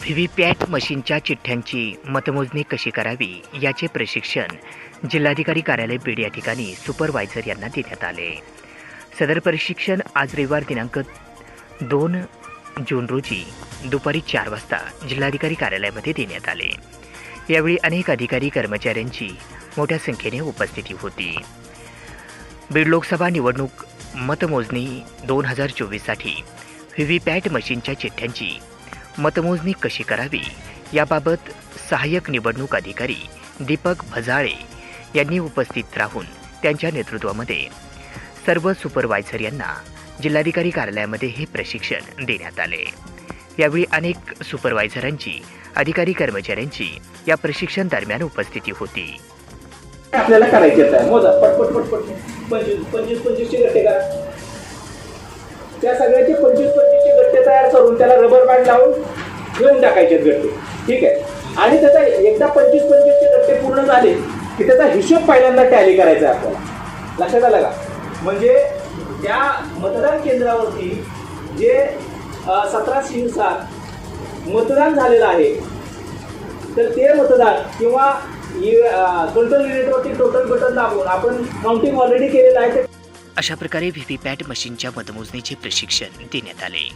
V V पॅट मशीनच्या चिठ्ठ्यांची मतमोजणी कशी करावी याचे प्रशिक्षण जिल्हाधिकारी कार्यालय बीड या ठिकाणी सुपरवायझर यांना देण्यात आले. सदर प्रशिक्षण आज रविवार दिनांक दोन जून रोजी दुपारी चार वाजता जिल्हाधिकारी कार्यालयामध्ये देण्यात आले. यावेळी अनेक अधिकारी कर्मचाऱ्यांची मोठ्या संख्येने उपस्थिती होती. बीड लोकसभा निवडणूक मतमोजणी दोन हजार चोवीससाठी व्ही व्ही पॅट मशीनच्या चिठ्ठ्यांची मतमोजणी कशी करावी? याबाबत सहाय्यक निवडणूक अधिकारी दीपक भजाळे यांनी उपस्थित राहून त्यांच्या नेतृत्वामध्ये सर्व सुपरवायझर यांना जिल्हाधिकारी कार्यालयामध्ये हे प्रशिक्षण देण्यात आले. यावेळी अनेक सुपरवायझरांची अधिकारी कर्मचाऱ्यांची या प्रशिक्षण दरम्यान उपस्थिती होती. आपल्याला करायचे मोजा. पटपट पटपट पंचवीस पंचवीस पंचवीसचे गट्टे करा त्या सगळ्या त्याला रबर बँड लावून घेऊन टाकायचे गट्टे. ठीक आहे? आणि त्याचा एकदा पंचवीस पंचवीसचे गट्टे पूर्ण झाले की त्याचा हिशोब पहिल्यांदा टॅली करायचा आहे आपल्याला. लक्षात आलं का? म्हणजे त्या मतदान केंद्रावरती जे सतरा सात मतदान झालेलं आहे तर ते मतदान किंवा कंट्रोल युनिटवरती टोटल बटन दाबून आपण काउंटिंग ऑलरेडी केलेलं आहे ते अशा प्रकारे व्ही व्ही पॅट मशीनच्या मतमोजणीचे प्रशिक्षण देण्यात आले.